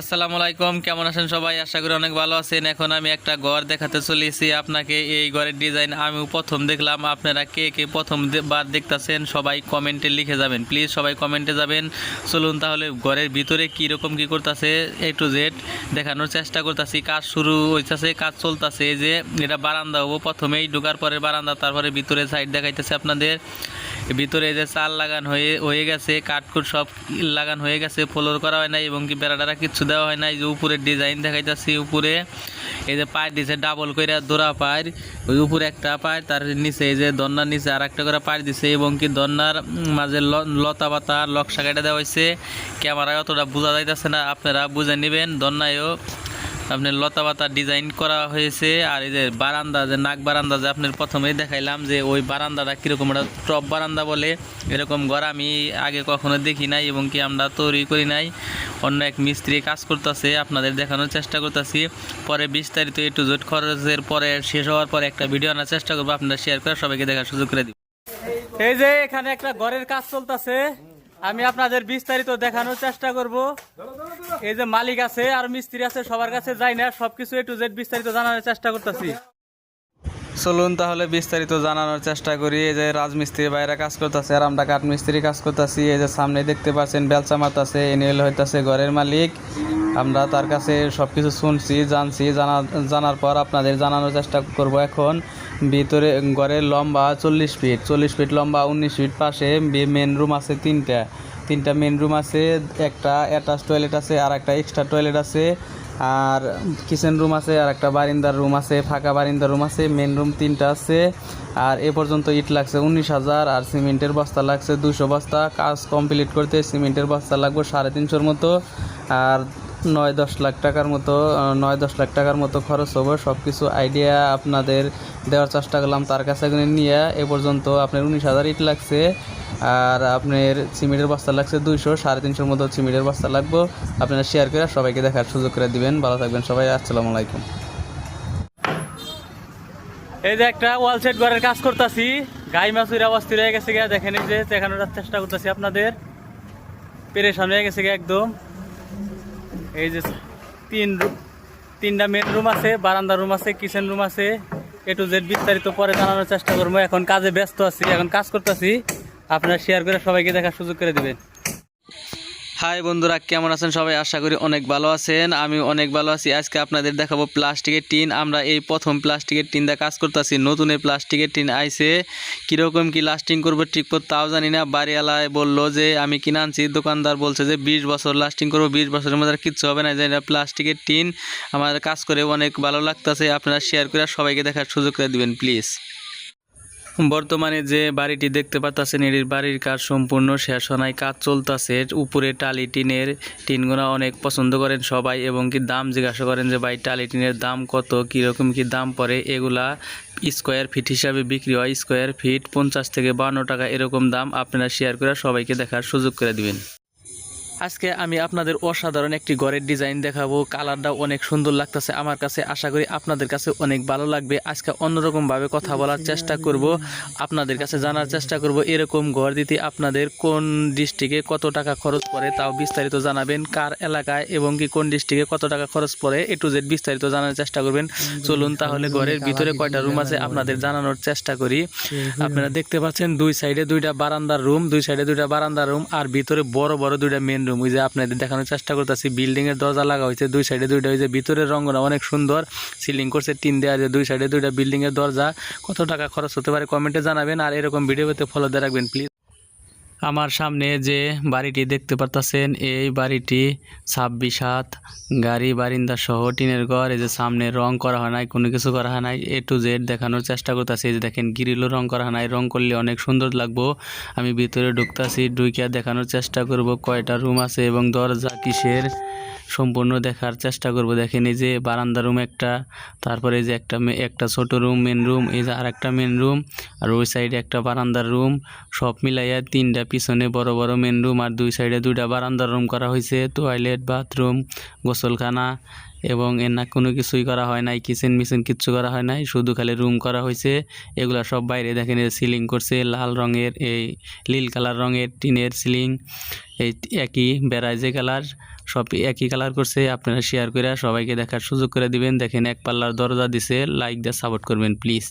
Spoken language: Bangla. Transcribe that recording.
আসসালামু আলাইকুম, কেমন আছেন সবাই? আশা করি অনেক ভালো আছেন। এখন আমি একটা ঘর দেখাতে চলেছি আপনাকে এই ঘরের ডিজাইন আমি প্রথম দেখলাম। আপনারা কে কে প্রথম বার দেখতাছেন সবাই কমেন্টে লিখে যাবেন। প্লিজ সবাই কমেন্টে যাবেন। চলুন তাহলে ঘরের ভিতরে কি রকম কি করতেছে এ টু জেড দেখানোর চেষ্টা করতেছি। কাজ শুরু হইতাছে, কাজ চলতেছে। যে এটা বারান্দা হব প্রথমেই। ঢোকার পরে বারান্দা, তারপরে ভিতরে সাইড দেখাইতেছে আপনাদের। ভিতরে এই যে চাল লাগান হয়ে হয়ে গেছে কাঠকুট সব লাগান হয়ে গেছে, ফ্লোর করা হয় নাই এবং কি বেড়াটারা কিচ্ছু দেওয়া হয় নাই, যে উপরের ডিজাইন দেখাইতেছি উপরে। এই যে পায়ের দিছে ডাবল করে দোরা পায়ের, ওই উপরে একটা পায়ের, তার নিচে এই যে দন্নার নিচে আর একটা করে পায়ের দিছে এবং কি দন্নার মাঝে লতা পাতা লক শাখাটা দেওয়া হয়েছে ক্যামেরায় অতটা বোঝা যাইতেছে না, আপনারা বুঝে নেবেন, দন্নায়ও আপনার লতা পাতা ডিজাইন করা হয়েছে, আর এই যে বারান্দা, যে নাক বারান্দা যে আপনার প্রথমেই দেখাইলাম যে ওই বারান্দাটা কীরকম একটা টপ বারান্দা বলে এরকম ঘর আমি আগে কখনো দেখি নাই এবং কি আমরা তৈরি করি নাই। অন্য এক মিস্ত্রি কাজ করতেছে, আপনাদের দেখানোর চেষ্টা করতেছি। পরে বিস্তারিত একটু জোট খরচের পরে শেষ হওয়ার পরে একটা ভিডিও আনার চেষ্টা করব, আপনারা শেয়ার করে সবাইকে দেখার সুযোগ করে দিন এই যে এখানে একটা ঘরের কাজ চলতেছে। আমি আপনাদের বিস্তারিত দেখানোর চেষ্টা করব। এই যে মালিক আছে আর মিস্ত্রি আছে, সবার কাছে যাই না, সবকিছু এ টু জেড বিস্তারিত জানানোর চেষ্টা করতেছি। চলুন তাহলে বিস্তারিত জানানোর চেষ্টা করি। এই যে রাজমিস্ত্রি বাইরে কাজ করতেছে আর আমরা কাঠমিস্ত্রি কাজ করতেছি। এই যে সামনে দেখতে পাচ্ছেন, বেলচা মারতাছে এনিয়েল হইতাছে ঘরের মালিক। আমরা তার কাছে সব কিছু শুনছি, জানছি, জানা জানার পর আপনাদের জানানোর চেষ্টা করব এখন। ভিতরে ঘরের লম্বা চল্লিশ ফিট চল্লিশ ফিট লম্বা, উনিশ ফিট পাশে মেন রুম আছে তিনটা। তিনটা মেন রুম আছে, একটা অ্যাটাচ টয়লেট আছে আর একটা এক্সট্রা টয়লেট আছে, আর কিচেন রুম আছে আর একটা বারিন্দার রুম আছে, ফাঁকা বারিন্দার রুম আছে মেন রুম তিনটা আছে। আর এ পর্যন্ত ইট লাগছে উনিশ হাজার, আর সিমেন্টের বস্তা লাগছে দুশো বস্তা। কাজ কমপ্লিট করতে সিমেন্টের বস্তা লাগবে সাড়ে তিনশোর মতো। আর নয় দশ লাখ টাকার মতো নয় দশ লাখ টাকার মতো খরচ হবে। সব কিছু আইডিয়া আপনাদের দেওয়ার চেষ্টা করলাম তার কাছে নিয়ে। এ পর্যন্ত আপনার উনিশ হাজার ইট লাগছে, আর আপনার সিমেন্টের বস্তা লাগছে দুইশো, সাড়ে তিনশোর মতো সিমেন্টের বস্তা লাগবে। আপনারা শেয়ার করে সবাইকে দেখার সুযোগ করে দিবেন। ভালো থাকবেন সবাই, আসসালামু আলাইকুম। এই যে একটা ওয়াল সেট ঘরের কাজ করতেছি, গাই মাছুর অবস্থির হয়ে গেছে গিয়া। দেখেন যে দেখানোর চেষ্টা করতেছি আপনাদের। পেরেশান হয়ে গেছে গিয়া একদম। এই যে তিন তিনটা মেন রুম আছে, বারান্দা রুম আছে কিচেন রুম আছে এ টু জেড বিস্তারিত পরে জানানোর চেষ্টা করব। এখন কাজে ব্যস্ত আছি, এখন কাজ করতেছি। আপনারা শেয়ার করে সবাইকে দেখার সুযোগ করে দিবেন। হাই বন্ধুরা, কেমন আছেন সবাই? আশা করি অনেক ভালো আছেন। আমি অনেক ভালো আছি। আজকে আপনাদের দেখাবো প্লাস্টিকের টিন। আমরা এই প্রথম প্লাস্টিকের টিন দিয়ে কাজ করতেছি। নতুন এই প্লাস্টিকের টিন আইসে কীরকম কি লাস্টিং করব ঠিক তাও জানি না। বাড়িওয়ালায় বলল যে, আমি কিনে আনছি। দোকানদার বলছে যে, বিশ বছর লাস্টিং করব। বিশ বছরের মধ্যে কিচ্ছু হবে না। যে প্লাস্টিকের টিন। আমার কাজ করে অনেক ভালো লাগতেছে। আপনারা শেয়ার করে সবাইকে দেখার সুযোগ করে দিবেন প্লিজ বর্তমানে যে বাড়িটি দেখতে পাচ্ছেন এটির বাড়ির কাজ সম্পূর্ণ শেষ হয় কাজ চলতেছে। উপরে টালি টিনের টিনগুনা অনেক পছন্দ করেন সবাই এবং কি দাম জিজ্ঞাসা করেন যে, ভাই, টালি টিনের দাম কত? কীরকম কি দাম পড়ে? এগুলা স্কোয়ার ফিট হিসাবে বিক্রি হয়। স্কোয়ার ফিট পঞ্চাশ থেকে বান্ন টাকা এরকম দাম। আপনারা শেয়ার করে সবাইকে দেখার সুযোগ করে দিবেন। আজকে আমি আপনাদের অসাধারণ একটি ঘরের ডিজাইন দেখাবো। কালারটা অনেক সুন্দর লাগতেছে। আমার কাছে আশা করি আপনাদের কাছে অনেক ভালো লাগবে। আজকে অন্যরকম ভাবে কথা বলার চেষ্টা করব। আপনাদের কাছে জানার চেষ্টা করব, এরকম ঘর দিতে আপনাদের কোন ডিস্ট্রিক্টে কত টাকা খরচ পড়ে তাও বিস্তারিত জানাবেন। কার এলাকায় এবং কি কোন ডিস্ট্রিক্টে কত টাকা খরচ পড়ে এ টু জেড বিস্তারিত জানার চেষ্টা করবেন। চলুন তাহলে ঘরের ভিতরে কয়টা রুম আছে আপনাদের জানানোর চেষ্টা করি। আপনারা দেখতে পাচ্ছেন দুই সাইডে দুইটা বারান্দার রুম, দুই সাইডে দুইটা বারান্দার রুম আর ভিতরে বড় বড় দুইটা মেন রুম ওই যে আপনাদের দেখানোর চেষ্টা করতেছি বিল্ডিং এর দরজা লাগা হয়েছে দুই সাইডে দুইটা ওই যে ভিতরের রঙটা অনেক সুন্দর সিলিং করছে টিন দেওয়া যে দুই সাইডে দুইটা বিল্ডিংয়ের দরজা, কত টাকা খরচ হতে পারে কমেন্টে জানাবেন, আর এরকম ভিডিও পেতে ফলো দিয়ে রাখবেন প্লিজ আমার সামনে যে বাড়িটি দেখতে পারতাছেন, এই বাড়িটি ছাব্বিশ হাত, গাড়ি, বারিন্দা সহ টিনের ঘর, এই যে সামনে রং করা হয় নাই, কোনো কিছু করা হয় নাই। এ টু জেড দেখানোর চেষ্টা করতেছি, এই যে দেখেন গ্রিলও রং করা হয় নাই, রং করলে অনেক সুন্দর লাগবো। আমি ভিতরে ঢুকতাছি ঢুকিয়া দেখানোর চেষ্টা করব, কয়টা রুম আছে এবং দরজা কিসের সম্পূর্ণ দেখার চেষ্টা করব। দেখেন এই যে বারান্দা রুম একটা, তারপরে এই যে একটা একটা ছোট রুম মেন রুম এই যে আর একটা মেন রুম আর ওই সাইডে একটা বারান্দার রুম সব মিলাইয়া তিনটা পিছনে বড় বড় মেন রুম আর দুই সাইডে দুইটা বারান্দার রুম করা হয়েছে টয়লেট বাথরুম গোসলখানা এবং এর না কোনো কিছুই করা হয় নাই কিচেন মিচেন কিচ্ছু করা হয় নাই, শুধু খালি রুম করা হয়েছে এগুলা সব বাইরে দেখেন সিলিং করছে, লাল রঙের, এই নীল কালার রঙের টিনের সিলিং এই একই বেড়ায় যে কালার সব একই কালার করছে। আপনারা শেয়ার করে সবাইকে দেখার সুযোগ করে দিবেন। দেখেন এক পাল্লার দরজা দিছে লাইক দিয়ে সাপোর্ট করবেন প্লিজ